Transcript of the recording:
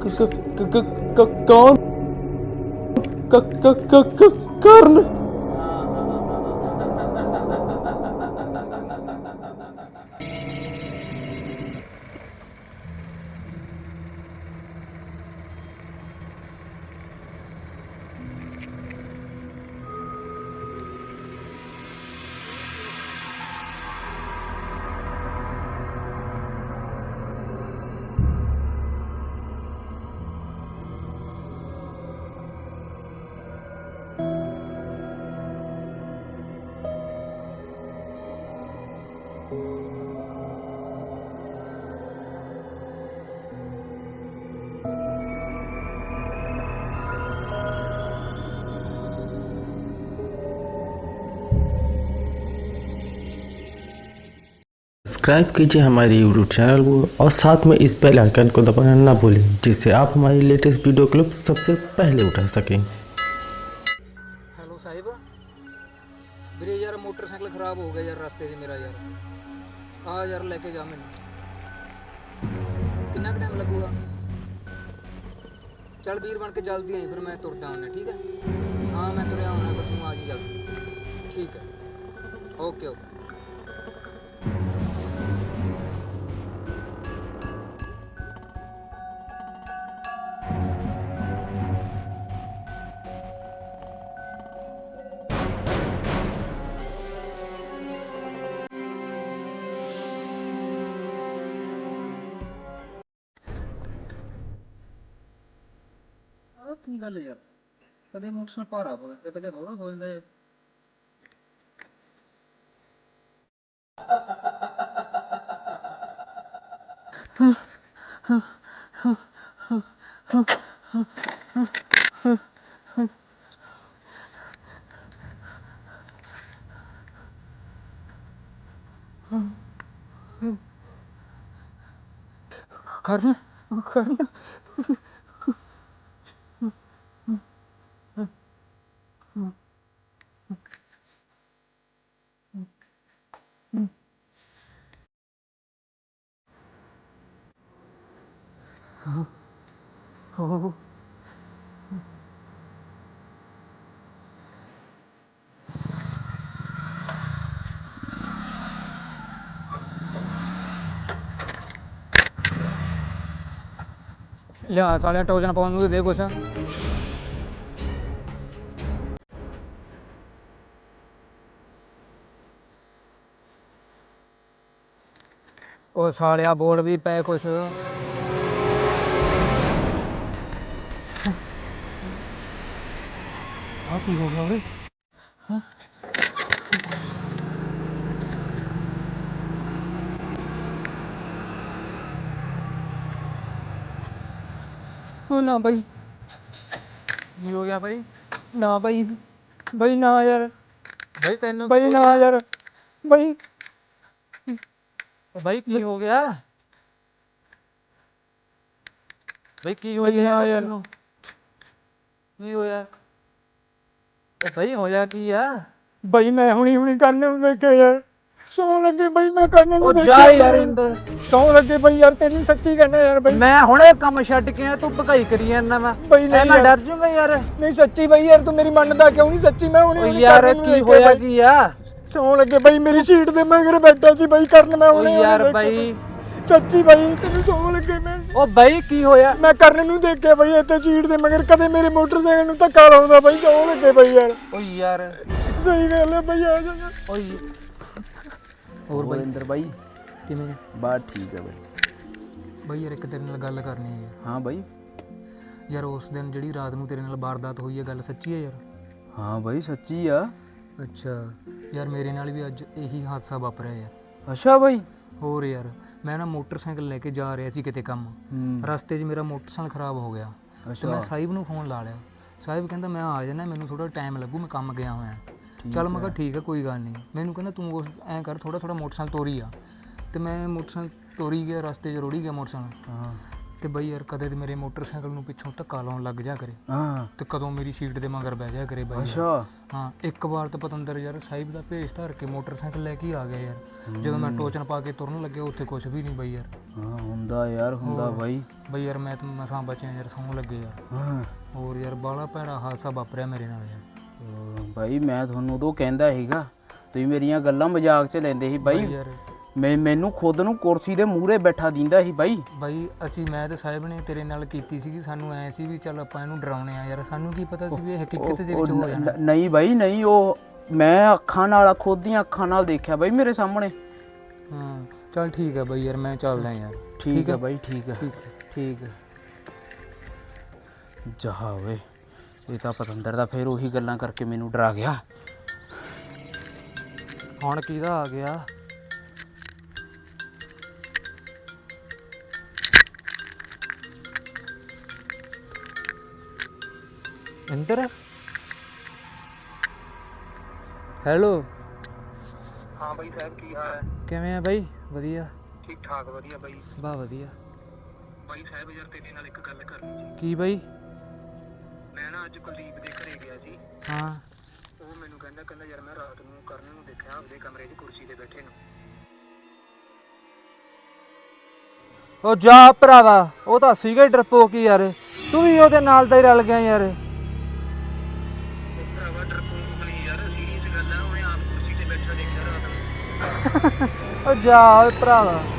ਕ- सब्सक्राइब कीजिए हमारे यूट्यूब चैनल को और साथ में इस बेल आइकन को दबाना ना भूलें, जिससे आप हमारी लेटेस्ट वीडियो क्लिप सबसे पहले उठा सकें। हेलो साहिब। मेरे यार मोटरसाइकिल ख़राब हो गया यार, रास्ते से मेरा यार। ਹਾਂ ਯਾਰ ਲੈ ਕੇ ਜਾ ਮੈਨੂੰ। ਕਿੰਨਾ ਕੁ ਟਾਈਮ ਲੱਗੂਗਾ? ਚੱਲ ਵੀਰ ਬਣ ਕੇ ਜਲਦੀ ਆਈ, ਫਿਰ ਮੈਂ ਤੁਰਦਾ ਹੁੰਦਾ ਠੀਕ ਹੈ? ਹਾਂ, ਮੈਂ ਤੁਰਿਆ ਆਉਣਾ ਬਸ ਤੂੰ ਆ ਜੀ ਜਲਦੀ। ਠੀਕ ਹੈ। ਓਕੇ ਓਕੇ ਕੀ ਗੱਲ ਯਾਰ? ਕਦੇ ਮੋਟਰਸਾਈਕਲ ਭਾਰਾ ਹੋ ਜਾਂਦਾ ਕਦੇ ਹੌਲਾ ਹੋ ਜਾਂਦਾ ਹੈ। ਕਰਨ ਕਰਨ। ਹੋ। ਲਿਆ ਸਾਲਿਆ ਟੋਜਨ ਪਾਉਣ ਨੂੰ ਦੇ ਕੁਛ। ਉਹ ਸਾਲਿਆ ਬੋਲ ਵੀ ਪਏ ਕੁਛ। ਆ ਕੀ ਹੋ ਗਿਆ ਓਏ ਉਹ ਨਾ ਬਾਈ ਕੀ ਹੋ ਗਿਆ ਬਾਈ ਨਾ ਬਾਈ ਬਾਈ ਨਾ ਯਾਰ ਬਾਈ ਤੈਨੂੰ ਬਾਈ ਨਾ ਯਾਰ ਬਾਈ ਬਾਈ ਕੀ ਹੋ ਗਿਆ ਬਾਈ ਕੀ ਹੋ ਗਿਆ ਯਾਰ ਕੀ ਹੋਇਆ ਉਹ ਬਾਈ ਹੋਇਆ ਕੀ ਆ? ਬਈ ਮੈਂ ਹੁਣੀ ਹੁਣੀ ਕਰਨੇ ਨੂੰ ਵੇਖਿਆ ਯਾਰ। ਸੌਣ ਲੱਗੇ ਬਈ ਮੈਂ ਕਰਨੇ ਨੂੰ ਉਹ ਜਾ ਯਾਰ ਇੰਦਰ। ਸੌਣ ਲੱਗੇ ਬਈ ਯਾਰ ਤੈਨੂੰ ਸੱਚੀ ਕਹਿੰਦਾ ਯਾਰ ਬਈ। ਮੈਂ ਹੁਣੇ ਕੰਮ ਛੱਡ ਕੇ ਆਇਆ ਤੂੰ ਭਗਾਈ ਕਰੀ ਜਾਂਦਾ ਮੈਂ ਬਈ ਨਹੀਂ ਮੈਂ। ਡਰ ਜੂਗਾ ਯਾਰ। ਨਹੀਂ ਸੱਚੀ ਬਈ ਯਾਰ ਤੂੰ ਮੇਰੀ ਮੰਨਦਾ ਕਿਉਂ ਨਹੀਂ? ਸੱਚੀ ਮੈਂ ਹੁਣੀ ਉਹ ਹੁਣੀ ਯਾਰ ਕੀ ਹੋਇਆ। ਕੀ ਆ? ਸੌਣ ਲੱਗੇ ਬਈ ਮੇਰੀ ਸੀਟ ਤੇ ਮਗਰ ਬੈਠਾ ਸੀ ਬਈ ਕਰਨ ਮੈਂ ਹੁਣੇ ਯਾਰ ਬਾਈ। ਸੱਚੀ ਬਈ ਤੈਨੂੰ ਸੌਣ ਲੱਗੇ ਮੈਂ। ਉਹ ਬਾਈ ਕੀ ਹੋਇਆ? ਮੈਂ ਕਰਨ ਨੂੰ ਦੇਖਿਆ ਬਈ ਇੱਥੇ ਸੀਟ ਦੇ ਮਗਰ ਕਦੇ ਮੇਰੇ ਮੋਟਰਸਾਈਕਲ ਨੂੰ ਧੱਕਾ ਲਾਉਂਦਾ ਬਈ ਸੌਣ ਲੱਗੇ ਬਈ ਯਾਰ। ਉਹ ਯਾਰ। ਸਹੀ ਗੱਲ ਹੈ ਬਈ ਆ ਜਾ। ਓਏ। ਹੋਰ ਬਾਈ? ਬਾਈ। ਕਿਵੇਂ ਬਾਤ ਠੀਕ ਹੈ ਬਾਈ। ਬਾਈ ਯਾਰ ਇੱਕ ਤੇਰੇ ਨਾਲ ਗੱਲ ਕਰਨੀ ਹੈ ਹਾਂ ਬਾਈ। ਯਾਰ ਉਸ ਦਿਨ ਜਿਹੜੀ ਰਾਤ ਨੂੰ ਤੇਰੇ ਨਾਲ ਵਾਰਦਾਤ ਹੋਈ ਹੈ ਗੱਲ ਸੱਚੀ ਹੈ ਯਾਰ? ਹਾਂ ਬਾਈ ਸੱਚੀ ਆ। ਅੱਛਾ। ਯਾਰ ਮੇਰੇ ਨਾਲ ਵੀ ਅੱਜ ਇਹੀ ਹਾਦਸਾ ਵਾਪਰਿਆ ਯਾਰ। ਅੱਛਾ ਬਾਈ। ਹੋਰ ਯਾਰ ਮੈਂ ਨਾ ਮੋਟਰਸਾਈਕਲ ਲੈ ਕੇ ਜਾ ਰਿਹਾ ਸੀ ਕਿਤੇ ਕੰਮ। ਰਸਤੇ 'ਚ ਮੇਰਾ ਮੋਟਰਸਾਈਕਲ ਖਰਾਬ ਹੋ ਗਿਆ। ਤੇ ਮੈਂ ਸਾਹਿਬ ਨੂੰ ਫੋਨ ਲਾ ਲਿਆ। ਸਾਹਿਬ ਕਹਿੰਦਾ ਮੈਂ ਆ ਜਾਣਾ ਮੈਨੂੰ ਥੋੜਾ ਟਾਈਮ ਲੱਗੂ ਮੈਂ ਕੰਮ ਗਿਆ ਹੋਇਆ। ਚੱਲ ਮੈਂ ਕਿਹਾ ਠੀਕ ਹੈ ਕੋਈ ਗੱਲ ਨਹੀਂ। ਮੈਨੂੰ ਕਹਿੰਦਾ ਤੂੰ ਉਸ ਐਂ ਕਰ ਥੋੜਾ ਥੋੜਾ ਮੋਟਰਸਾਈਕਲ ਤੋਰੀ ਆ। ਤੇ ਮੈਂ ਮੋਟਰਸਾਈਕਲ ਤੋਰੀ ਗਿਆ ਰਸਤੇ 'ਚ ਰੁੜੀ ਗਿਆ ਮੋਟਰਸਾਈਕਲ। ਹਾਂ। ਤੇ ਬਈ ਯਾਰ ਕਦੇ ਤੇ ਮੇਰੇ ਮੋਟਰਸਾਈਕਲ ਨੂੰ ਪਿੱਛੋਂ ਧੱਕਾ ਲਾਉਣ ਲੱਗ ਜਾ ਕਰੇ। ਹਾਂ। ਤੇ ਕਦੋਂ ਮੇਰੀ ਸੀਟ ਦੇ ਮਗਰ ਬਹਿ ਜਾ ਕਰੇ ਬਈ। ਅੱਛਾ। ਹਾਂ ਇੱਕ ਵਾਰ ਤਾਂ ਪਤੰਦਰ ਯਾਰ ਸਾਹਿਬ ਦਾ ਭੇਸ ਧਰ ਕੇ ਮੋਟਰਸਾਈਕਲ ਲੈ ਕੇ ਆ ਗਿਆ ਯਾਰ। ਜਦੋਂ ਮੈਂ ਟੋਚਨ ਪਾ ਕੇ ਤੁਰਨ ਲੱਗਿਆ ਉੱਥੇ ਕੁਝ ਵੀ ਨਹੀਂ ਬਈ ਯਾਰ। ਹਾਂ ਹੁੰਦਾ ਯਾਰ ਹੁੰਦਾ ਹੋਰ। ਬਾਈ। ਬਈ ਯਾਰ ਮੈਂ ਤਾਂ ਮਸਾਂ ਬਚਿਆ ਯਾਰ ਸੌਂ ਲੱਗੇ ਯਾਰ। ਹਾਂ। ਹੋਰ ਯਾਰ ਬਾਲਾ ਭੈੜਾ ਹਾਦਸਾ ਵਾਪਰਿਆ ਮੇਰੇ ਨਾਲ ਯਾਰ। ਅਹ ਬਾਈ ਮੈਂ ਤੁਹਾਨੂੰ ਉਦੋਂ ਕਹਿੰਦਾ ਸੀਗਾ ਤੁਸੀਂ ਮੇਰੀਆਂ ਗੱਲਾਂ ਮਜ਼ਾਕ 'ਚ ਲੈਂਦੇ ਸੀ ਬਾਈ। ਯਾਰ। ਮੈਂ ਮੈਨੂੰ ਖੁਦ ਨੂੰ ਕੁਰਸੀ ਦੇ ਮੂਹਰੇ ਬੈਠਾ ਦਿੰਦਾ ਸੀ ਬਾਈ। ਬਾਈ ਅਸੀਂ ਮੈਂ ਤੇ ਸਾਹਿਬ ਨੇ ਤੇਰੇ ਨਾਲ ਕੀਤੀ ਸੀਗੀ ਸਾਨੂੰ ਐ ਸੀ ਵੀ ਚੱਲ ਆਪਾਂ ਇਹਨੂੰ ਡਰਾਉਣੇ ਆ ਯਾਰ। ਸਾਨੂੰ ਕੀ ਪਤਾ ਸੀ ਵੀ ਇਹ ਹਕੀਕਤ ਦੇ ਉਹ ਵਿੱਚ ਹੋ ਜਾਣਾ। ਨਹੀਂ ਬਾਈ ਨਹੀਂ ਉਹ ਮੈਂ ਅੱਖਾਂ ਨਾਲ ਖੁਦ ਦੀਆਂ ਅੱਖਾਂ ਨਾਲ ਦੇਖਿਆ ਬਾਈ ਮੇਰੇ ਸਾਹਮਣੇ। ਹਾਂ ਚੱਲ ਠੀਕ ਹੈ ਬਾਈ ਯਾਰ ਮੈਂ ਚੱਲਦਾ ਯਾਰ। ਠੀਕ ਹੈ ਬਾਈ ਠੀਕ ਹੈ ਠੀਕ ਹੈ ਜਹਾ ਓਏ ਇਹ ਤਾਂ ਪਤੰਦਰ ਦਾ ਫੇਰ ਉਹੀ ਗੱਲਾਂ ਕਰਕੇ ਮੈਨੂੰ ਡਰਾ ਗਿਆ। ਹੁਣ ਕਿਹਦਾ ਆ ਗਿਆ? ਇੰਦਰ? ਹੈਲੋ ਹਾਂ ਬਾਈ ਸਾਹਿਬ ਕੀ ਹਾਲ ਹੈ? ਕਿਵੇਂ ਆ ਬਾਈ? ਵਧੀਆ। ਠੀਕ ਠਾਕ ਵਧੀਆ ਬਾਈ। ਬਾ ਵਧੀਆ। ਬਾਈ ਸਾਹਿਬ ਯਾਰ ਤੇਰੇ ਨਾਲ ਇੱਕ ਗੱਲ ਕਰਨੀ ਸੀ। ਕੀ ਬਾਈ? ਮੈਂ ਨਾ ਅੱਜ ਕੁਲਦੀਪ ਦੇ ਘਰੇ ਗਿਆ ਸੀ। ਹਾਂ। ਉਹ ਮੈਨੂੰ ਕਹਿੰਦਾ ਕਹਿੰਦਾ ਯਾਰ ਮੈਂ ਰਾਤ ਨੂੰ ਕਰਨ ਨੂੰ ਦੇਖਿਆ ਆਪਦੇ ਕਮਰੇ 'ਚ ਕੁਰਸੀ ਤੇ ਬੈਠੇ ਨੂੰ। ਉਹ ਜਾ ਭਰਾਵਾ ਉਹ ਤਾਂ ਸੀਗਾ ਡਰਪੋਕ ਯਾਰ। ਤੂੰ ਵੀ ਉਹਦੇ ਨਾਲ ਦਾ ਹੀ ਰਲ ਗਿਆ ਯਾਰ। ਸੀਰੀਅਸ ਗੱਲ ਹੈ ਉਹਨੇ